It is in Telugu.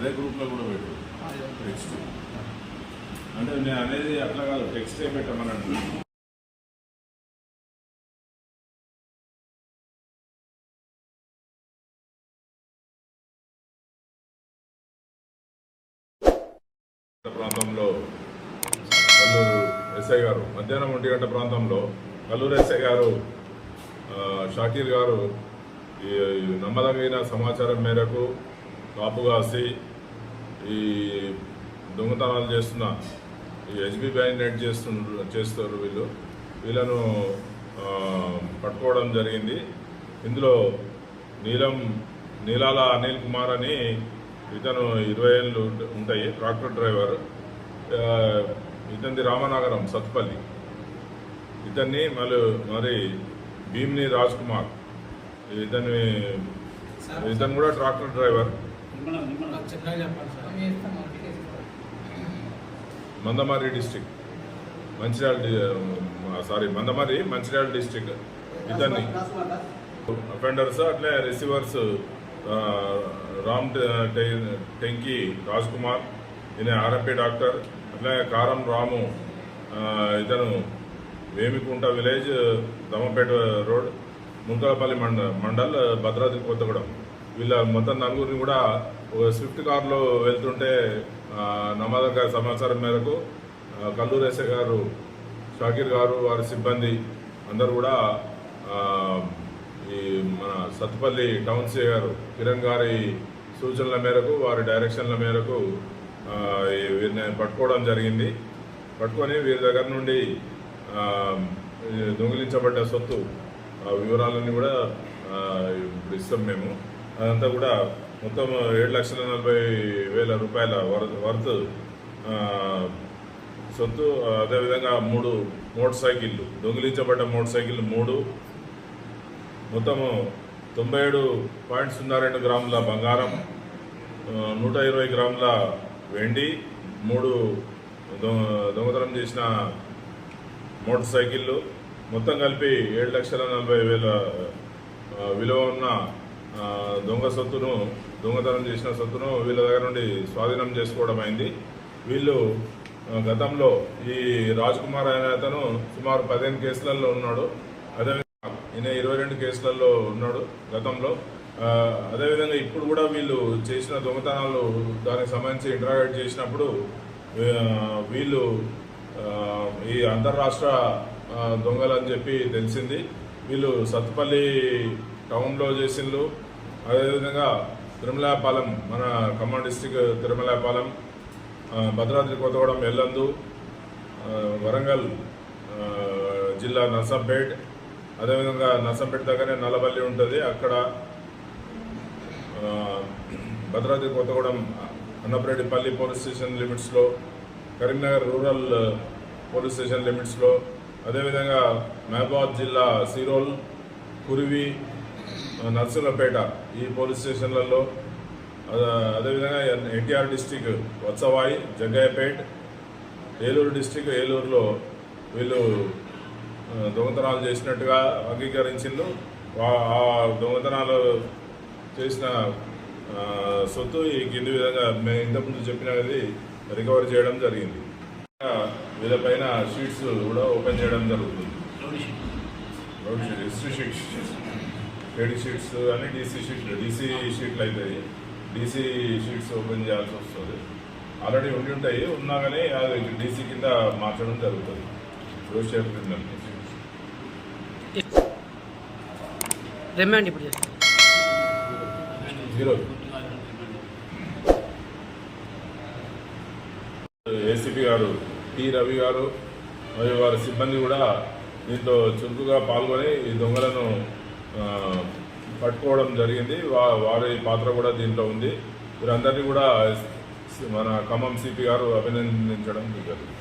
అదే గ్రూప్లో కూడా పెట్టు. టెక్స్ట్ అంటే నేను అనేది అట్లా కాదు టెక్స్టే పెట్టమని అంటున్నాను ప్రాంతంలో కల్లూరు ఎస్ఐ గారు మధ్యాహ్నం ఒంటి గంట ప్రాంతంలో కల్లూరు ఎస్ఐ గారు షాకీర్ గారు ఈ నమ్మదగిన సమాచారం మేరకు కాపు కాసి ఈ దొంగతనాలు చేస్తున్న ఈ హెచ్బి బ్యాంక్ నెట్ చేస్తున్నారు చేస్తారు వీళ్ళు. వీళ్ళను పట్టుకోవడం జరిగింది. ఇందులో నీలం నీలాల అనిల్ కుమార్ అని ఇతను ఇరవై ఏళ్ళు ఉంట- ఉంటాయి ట్రాక్టర్ డ్రైవర్. ఇతనిది రామనగరం సత్పల్లి. ఇతన్ని మళ్ళీ మరి భీమ్ని రాజ్ కుమార్. ఇతని ఇతను కూడా tractor driver. Mandamarri district Mancherial sorry Mandamarri Mancherial district ఇతన్ని. అఫెండర్స్ అట్లే రిసీవర్స్ రామ్ టెంకి రాజ్ కుమార్ ఈయన ఆర్ఎంపీ డాక్టర్ అట్లే కారం రాము ఇతను వేమికుంట విలేజ్ దమ్మపేట రోడ్ ముంకలపల్లి మండ మండల్ భద్రాద్రి కొత్తగూడెం. వీళ్ళ మొత్తం నలుగురిని కూడా ఒక స్విఫ్ట్ కార్లో వెళ్తుంటే ఆ, నమ్మదగ్గ సమాచారం మేరకు ఆ, కల్లూరు ఎస్ఐ గారు షాకీర్ గారు వారి సిబ్బంది అందరూ కూడా ఈ మన సత్తుపల్లి టౌన్సీ గారు కిరణ్ గారి సూచనల మేరకు వారి డైరెక్షన్ల మేరకు వీరిని పట్టుకోవడం జరిగింది. పట్టుకొని వీరి దగ్గర నుండి దొంగిలించబడ్డ సొత్తు వివరాలన్నీ కూడా ఇప్పుడు ఇస్తాం మేము. అదంతా కూడా మొత్తం ఏడు లక్షల నలభై వేల రూపాయల వర్- వర్త్ సొత్తు అదేవిధంగా మూడు మోటార్ సైకిళ్ళు దొంగిలించబడ్డ మోటార్ సైకిళ్ళు మూడు. మొత్తము తొంభై ఏడు పాయింట్ సున్నా రెండు గ్రాముల బంగారం నూట ఇరవై గ్రాముల వెండి మూడు దొంగతనం చేసిన మోటార్ సైకిళ్ళు. మొత్తం కలిపి ఏడు లక్షల నలభై వేల విలువ ఉన్న దొంగ సొత్తును దొంగతనం చేసిన సొత్తును వీళ్ళ దగ్గర నుండి స్వాధీనం చేసుకోవడం అయింది. వీళ్ళు గతంలో ఈ రాజ్ కుమార్ అనే అతను సుమారు పదిహేను కేసులలో ఉన్నాడు. అదేవిధంగా ఈయన ఇరవై రెండు కేసులలో ఉన్నాడు గతంలో. అదేవిధంగా ఇప్పుడు కూడా వీళ్ళు చేసిన దొంగతనాలు దానికి సంబంధించి ఇంటరాగేట్ చేసినప్పుడు వీళ్ళు ఈ అంతర్రాష్ట్ర దొంగలు అని చెప్పి తెలిసింది. వీళ్ళు సత్తుపల్లి టౌన్లో చేసిండ్రు అదేవిధంగా తిరుమలాపాలెం మన ఖమ్మం డిస్టిక్ తిరుమలాపాలెం భద్రాద్రి కొత్తగూడెం ఎల్లందు వరంగల్ జిల్లా నర్సంపేట్ అదేవిధంగా నర్సంపేట దగ్గరనే నల్లబల్లి ఉంటుంది. అక్కడ భద్రాద్రి కొత్తగూడెం అన్నపరెడ్డిపల్లి పోలీస్ స్టేషన్ లిమిట్స్లో కరీంనగర్ రూరల్ పోలీస్ స్టేషన్ లిమిట్స్లో అదేవిధంగా మహబాద్ జిల్లా సిరోల్ కురివి నర్సులపేట ఈ పోలీస్ స్టేషన్లలో అదే- అదేవిధంగా NTR district Vatsavai Jaggayyapet Eluru district ఏలూరులో వీళ్ళు దొంగతనాలు చేసినట్టుగా అంగీకరించిండ్రు. వా- ఆ దొంగతనాలు చేసిన సొత్తు ఈ కింది విధంగా మేము ఇంతకుముందు చెప్పినది రికవర్ చేయడం జరిగింది. వీళ్ళపైన షీట్స్ కూడా ఓపెన్ చేయడం జరుగుతుంది. History sheets. కేడీ షీట్స్ అని డీసీ షీట్లు డీసీ షీట్లు అవుతాయి డీసీ షీట్స్ ఓపెన్ చేయాల్సి వస్తుంది. ఆల్రెడీ ఉండి ఉంటాయి ఉన్నా కానీ అది డీసీ కింద మార్చడం జరుగుతుంది. షేప్ కింద రిమాండ్ ఇప్పుడు చేస్తాం జీరో ఏసీపీ గారు టి రవి గారు మరియు వారి సిబ్బంది కూడా దీంతో చురుకుగా పాల్గొని ఈ దొంగలను పట్టుకోవడం జరిగింది. వా వారి పాత్ర కూడా దీంట్లో ఉంది. వీరందరినీ కూడా మన ఖమ్మం సిపి గారు అభినందించడం జరిగింది.